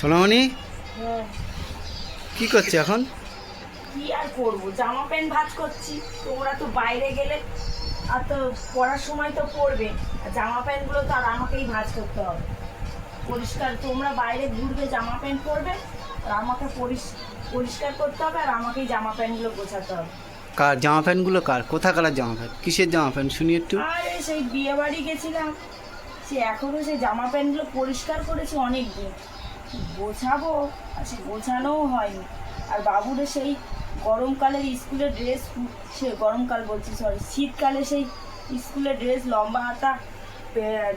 সোনামণি? হ্যাঁ। কি করছে এখন? কি আর করব? জামা প্যান্ট ভাঁজ করছি। তোমরা তো বাইরে গেলে আর তো পড়ার সময় তো পড়বে। আর জামা প্যান্টগুলো তো আর আমাকেই ভাঁজ করতে হবে। পরিষ্কার তোমরা বাইরে ঘুরবে জামা প্যান্ট পরবে আর আমাকে পরিষ- পরিষ্কার করতে হবে আর আমাকেই জামা প্যান্টগুলো গোছাতে হবে। কার জামা প্যান্টগুলো কার? কোথাকার জামা প্যান্ট? কিসের জামা প্যান্ট? শুনি একটু। আরে সেই বিয়ে বাড়ি গেছিলাম। সে এখনও সেই জামা প্যান্টগুলো পরিষ্কার করেছে অনেক দিন গোছাবো? আর সে গোছানোও হয়নি। আর বাবুরে সেই গরমকালের স্কুলের ড্রেস সে গরমকাল বলছি সরি শীতকালে সেই স্কুলের ড্রেস লম্বা হাতা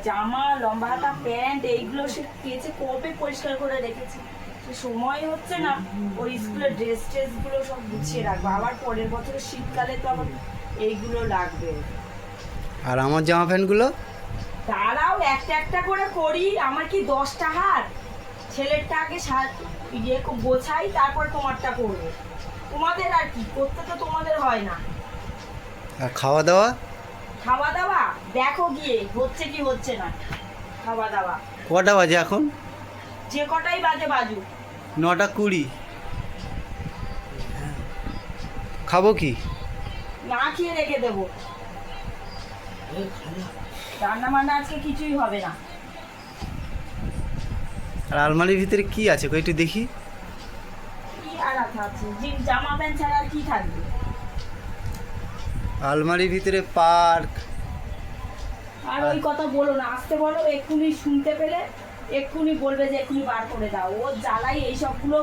জামা লম্বা হাতা প্যান্ট এইগুলো সে কেচে কবে পরিষ্কার করে রেখেছে? সে সময় হচ্ছে না ওই স্কুলের ড্রেস ট্রেসগুলো সব গুছিয়ে রাখব। আবার পরের বছর শীতকালে তো আবার এইগুলো লাগবে। আর আমার জামা প্যান্টগুলো? তারাও একটা একটা করে করি। আমার কি দশটা হাত? ছেলেরটা আগে ইয়ে গোছাই তারপর তোমারটা করব। তোমাদের আর কি করতে তো তোমাদের হয় না। আর খাওয়া দাওয়া খাওয়া দাওয়া দেখো গিয়ে হচ্ছে কি হচ্ছে না। খাওয়া দাওয়া কটা বাজে এখন? যে কটাই বাজে বাজু নটা কুড়ি। খাব কি? না খেয়ে রেখে দেবো। রান্না বান্না আজকে কিছুই হবে না। আর আলমারির ভিতরে কি আছে? কই একটু দেখি। জামা প্যান্ট ছাড়া কি থাকবে আলমারির ভিতরে পার্ক। আর ওই কথা বলো না, আসতে বলো, এক্ষুনি শুনতে পেলে এক্ষুনি বলবে যে এক্ষুনি বার করে দাও। ও জ্বালাই এই সবগুলো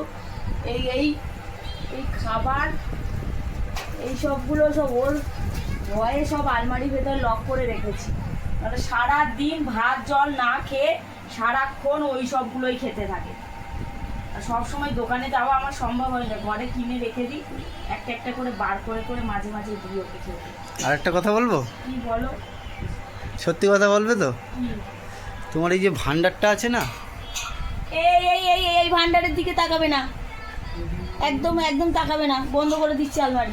এই এই এই খাবার এই সবগুলো সব ওর ভয়ে সব আলমারির ভেতরে লক করে রেখেছি। মানে সারা দিন ভাত, জল না খেয়ে সারাক্ষণ ওই সবগুলোই খেতে থাকে। আর সবসময় দোকানে যাওয়া আমার সম্ভব হয় না। ঘরে কিনে রেখে দিই একটা একটা করে বার করে করে মাঝে মাঝে দিই ওকে খেতে আর একটা কথা বলব? কি বলো? সত্যি কথা বলবে তো? তোমার এই যে ভান্ডারটা আছে না? এই এই এই এই- এই ভান্ডারের দিকে তাকাবে না। একদম একদম তাকাবে না। বন্ধ করে দিচ্ছি আলমারি।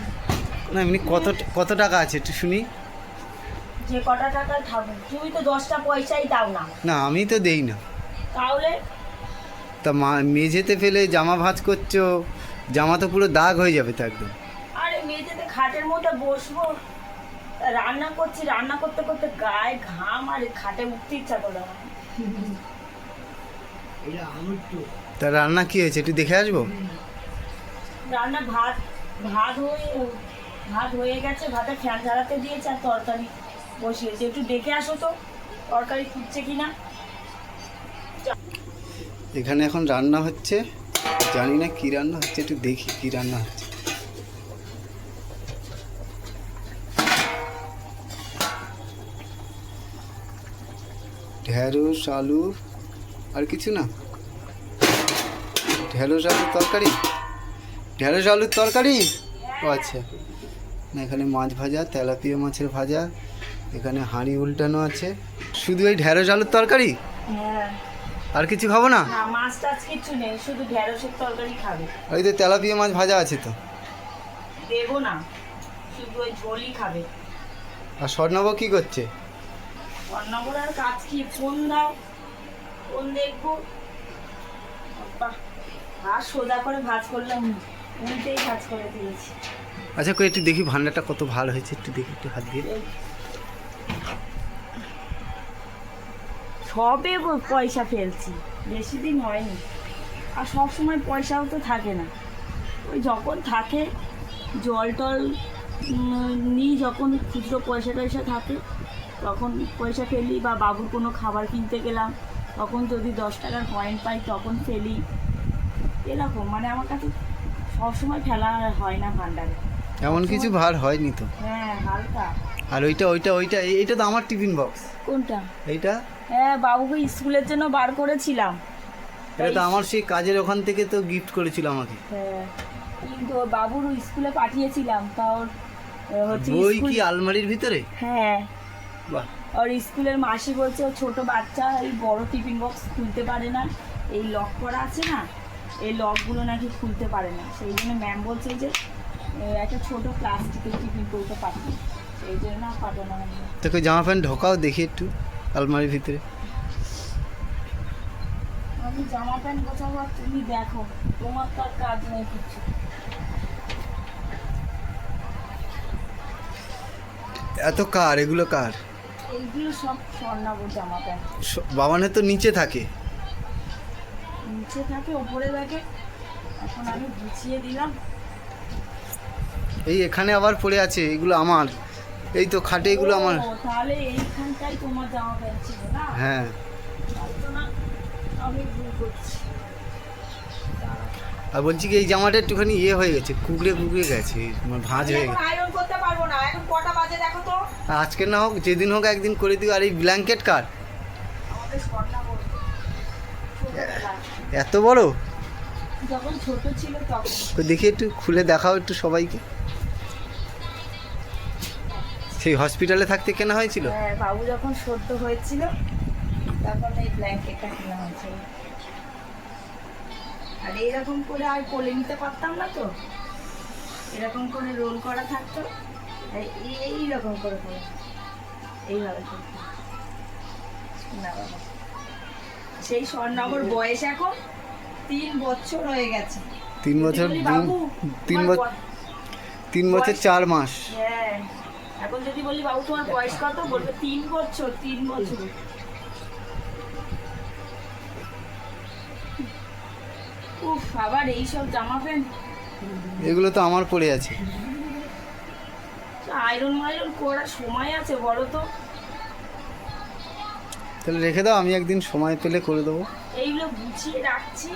না এমনি কত কত টাকা আছে একটু শুনি। যে কটা টাকা খাবে তুমি তো দশটা পয়সাই দাও না। না আমি তো দেই না। তাহলে? তা মা মেঝেতে ফেলে জামা ভাঁজ করছ জামা তো পুরো দাগ হয়ে যাবে তো একদম। আরে মেঝেতে খাটের মধ্যে বসবো। রান্না করছি রান্না করতে করতে গায়ে ঘাম আর খাটে উঠতে ইচ্ছা করে না। তা রান্না কি হয়েছে একটু দেখে আসব? রান্না ভাত ভাত হয়ে ভাত হয়ে গেছে ভাতে ফ্যান ঝাড়াতে দিয়েছে আর তরকারি। একটু দেখে আসো তো, তরকারি ফুটছে এখানে এখন রান্না হচ্ছে, জানি না কি রান্না হচ্ছে, একটু দেখি কি রান্না হচ্ছে। ঢেঁড়স আলু, আর কিছু না। ঢেঁড়স আলুর তরকারি? ঢেঁড়স আলুর তরকারি? ও আচ্ছা। এখানে মাছ ভাজা, তেলাপিয়া মাছের ভাজা এখানে হাঁড়ি উল্টানো আছে। শুধু এই ঢেঁড়স আলুর তরকারি? হ্যাঁ। আর কিছু খাব না? মাছ টাছ কিচ্ছু নেই শুধু ঢেঁড়সের তরকারি খাবে। ওই তো তেলাপিয়া মাছ ভাজা আছে তো। দেবো না শুধু ওই ঝোলই খাবে। আর স্বর্ণব কি করছে? অন্নপূর্ণার কাজ কি? ফোন দাও ফোন দেখব। আর সোজা করে ভাজ করলাম উল্টেই ভাজ করে দিয়েছি। আচ্ছা কই একটু দেখি ভান্ডারটা কত ভালো হয়েছে একটু দেখি একটু হাত দিয়ে। সবে পয়সা ফেলছি। বেশি দিন হয়নি। আর সব সময় পয়সাও তো থাকে না। ওই যখন থাকে জল টল নিই যখন খুচরো পয়সা টয়সা থাকে তখন পয়সা ফেলি বা বাবুর কোনো খাবার কিনতে গেলাম তখন যদি দশ টাকার কয়েন পাই তখন ফেলি। এরকম মানে আমার কাছে সবসময় ফেলা হয় না ভান্ডারে এমন কিছু ভার হয়নি তো? হ্যাঁ হালকা। আর ওইটা ওইটা ওইটা এইটা তো আমার টিফিন বক্স। কোনটা? এইটা? হ্যাঁ বাবুকে স্কুলের জন্য বার করেছিলাম। এটা তো আমার সেই কাজের ওখান থেকে তো গিফট করেছিল আমাকে। হ্যাঁ কিন্তু বাবুর স্কুলে পাঠিয়েছিলাম তা ওর হচ্ছে বই কি আলমারির ভিতরে? হ্যাঁ। বাহ। ওর স্কুলের মাসি বলছে ও ছোট বাচ্চা এই বড় টিফিন বক্স খুলতে পারে না। এই লক করা আছে না এই লকগুলো নাকি খুলতে পারে না। সেই জন্য ম্যাম বলছে যে একটা ছোট প্লাস্টিকের টিফিন করতে পারবে। তোকে জামা প্যান্ট ঢোকাও দেখি একটু আলমারির ভিতরে। আমি জামা প্যান্ট গোছাবো তুমি দেখো তোমার তো কাজ নেই কিছু। এত কার? এগুলো কার? এইগুলো সব স্বর্ণাবর জামা প্যান্ট। বাবানের তো নিচে থাকে। নিচে থাকে ওপরে থাকে। এখন আমি গুছিয়ে দিলাম। এই এখানে আবার পড়ে আছে এগুলো আমার। এই তো খাটে এগুলো আমার। তাহলে এইখানটাই তোমার জামা প্যান্ট ছিল না? হ্যাঁ। আমি ভুল করছি। আর বলছি কি এই জামাটা একটুখানি ইয়ে হয়ে গেছে কুকড়ে কুকড়ে গেছে মানে ভাঁজ হয়ে গেছে। আয়রন করতে পারব না এখন কটা বাজে দেখো তো? আজকে না হোক যেদিন হোক একদিন করে দিও। আর এই ব্ল্যাঙ্কেট কার? এত বড়? যখন ছোট ছিল তখন। তো দেখি একটু খুলে দেখাও একটু সবাইকে। সেই হসপিটালে থাকতে কেনা হয়েছিল? হ্যাঁ বাবু যখন সদ্য হয়েছিল তখন এই ব্ল্যাঙ্কেটটা কেনা হয়েছিল। আর এরকম করে আর কোলে নিতে পারতাম না তো। এরকম করে রোল করা থাকতো। আর এই- এইরকম করে করে এইভাবে। না বাবা। সেই স্বর্ণাবর বয়স এখন তিন বছর হয়ে গেছে। তিন বছর তিন বছর তিন বছর চার মাস। হ্যাঁ। এখন যদি বলি বাবু তোমার বয়স কত? বলবে তিন বছর তিন বছর। উফ আবার এইসব জামা প্যান্ট। এগুলো তো আমার পড়ে আছে। আয়রন মাইরন করার সময় আছে বলো তো। তাহলে রেখে দাও আমি একদিন সময় পেলে করে দেবো। এইগুলো গুছিয়ে রাখছি।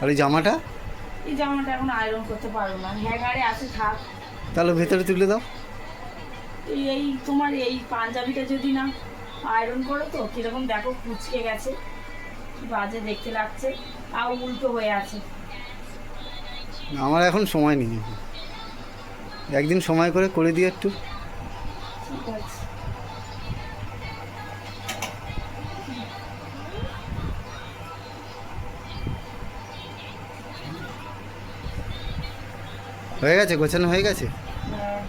আর এই জামাটা? এই জামাটা এখন আয়রন করতে পারব না। হ্যাঙ্গারে আছে থাক। তাহলে ভেতরে তুলে দাও। এই তোমার এই পাঞ্জাবিটা যদি না আয়রন করো তো কীরকম দেখো কুচকে গেছে। বাজে দেখতে লাগছে তাও উল্টো হয়ে আছে। আমার এখন সময় নেই। একদিন সময় করে করে দিও একটু। ঠিক আছে। হয়ে গেছে? গোছানো হয়ে গেছে? হ্যাঁ।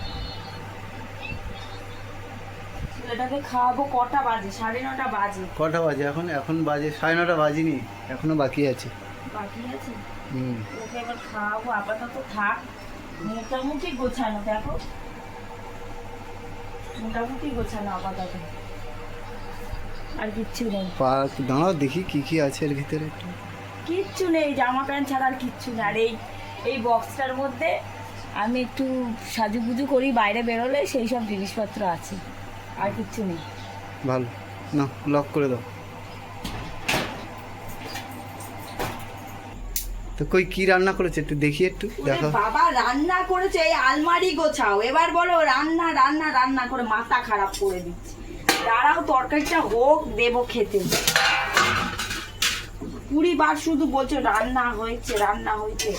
ছেলেটাকে খাওয়াবো কটা বাজে? সাড়ে নটা বাজে। কটা বাজে? এখন এখন বাজে। সাড়ে নটা বাজিনি। এখনও বাকি আছে। বাকি আছে? হুম। ওকে এবার খাওয়াবো। আপাতত থাক। মোটামুটি গোছানো দেখো। মোটামুটি গোছানো আপাতত। আর কিচ্ছু নেই। পার্ক দাঁড়াও দেখি কি কি আছে এর ভিতরে একটু। কিচ্ছু নেই জামা প্যান্ট ছাড়া আর কিচ্ছু না আর এই এই বক্সটার মধ্যে আমি একটু সাজুগুজু করি বাইরে বেরোলে সেই সব জিনিসপত্র আছে। আর কিচ্ছু নেই। ভালো। না লক করে দাও। তো কই কি রান্না করেছে? একটু দেখি একটু দেখো বাবা রান্না করেছে এই আলমারি গোছাও। এবার বলো রান্না রান্না রান্না করে মাথা খারাপ করে দিচ্ছে। দাঁড়াও তরকারিটা হোক দেবো খেতে। কুড়ি বার শুধু বলছো রান্না হয়েছে রান্না হয়েছে।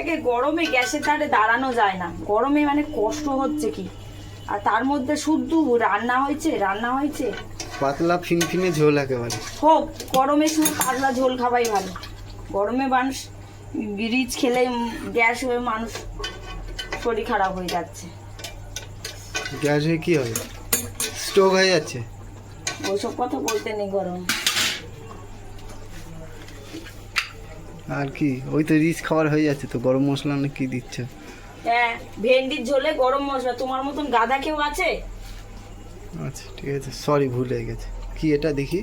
একে গরমে গ্যাসের ধারে দাঁড়ানো যায় না। গরমে মানে কষ্ট হচ্ছে কি? আর তার মধ্যে শুধু রান্না হয়েছে রান্না হয়েছে? পাতলা ফিনফিনে ঝোল একেবারে। হোক গরমে শুধু পাতলা ঝোল খাবাই ভালো। গরমে মানুষ রিচ খেলে গ্যাস হয়ে মানুষ শরীর খারাপ হয়ে যাচ্ছে। গ্যাস হয়ে কি হবে স্ট্রোক হয়ে যাচ্ছে। ওইসব কথা বলতে নেই গরম। আর কি ওই তো রিচ খাবার হয়ে যাচ্ছে তো গরম মশলা না কি দিচ্ছ? হ্যাঁ ভেন্ডির ঝোলে গরম মশলা তোমার মতন গাদা কেউ আছে? আচ্ছা ঠিক আছে সরি ভুল হয়ে গেছে। কি এটা দেখি?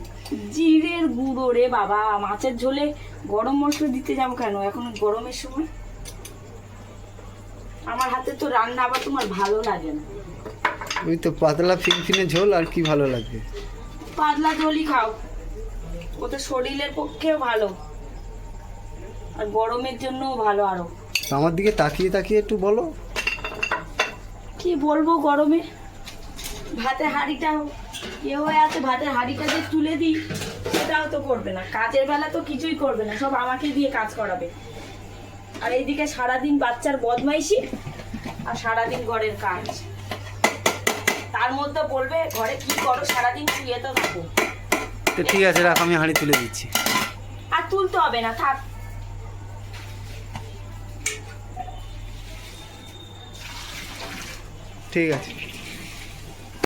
জিরের গুঁড়ো রে বাবা মাছের ঝোলে গরম মশলা দিতে যাব কেন? এখন গরমের সময়? আমার হাতে তো রান্না আবার তোমার ভালো লাগে না। ওই তো পাতলা ফিনফিনে ঝোল আর কি ভালো লাগবে পাতলা ঝোলই খাও। ওতে শরীরের পক্ষেও ভালো আর গরমের জন্যও ভালো আরও। আমার দিকে তাকিয়ে তাকিয়ে একটু বলো। কি বলব গরমে? ভাতের হাঁড়িটা হয়ে আছে ভাতের হাঁড়িটা যে তুলে দিই সেটাও তো করবে না। কাজের বেলা তো কিছুই করবে না সব আমাকে দিয়ে কাজ করাবে। আর এইদিকে সারাদিন বাচ্চার বদমাইশি আর সারাদিন ঘরের কাজ। তার মধ্যে বলবে ঘরে কি করো সারাদিন শুয়ে তো থাকো। তো ঠিক আছে রাখ আমি হাঁড়ি তুলে দিচ্ছি। আর তুলতে হবে না থাক। ঠিক আছে।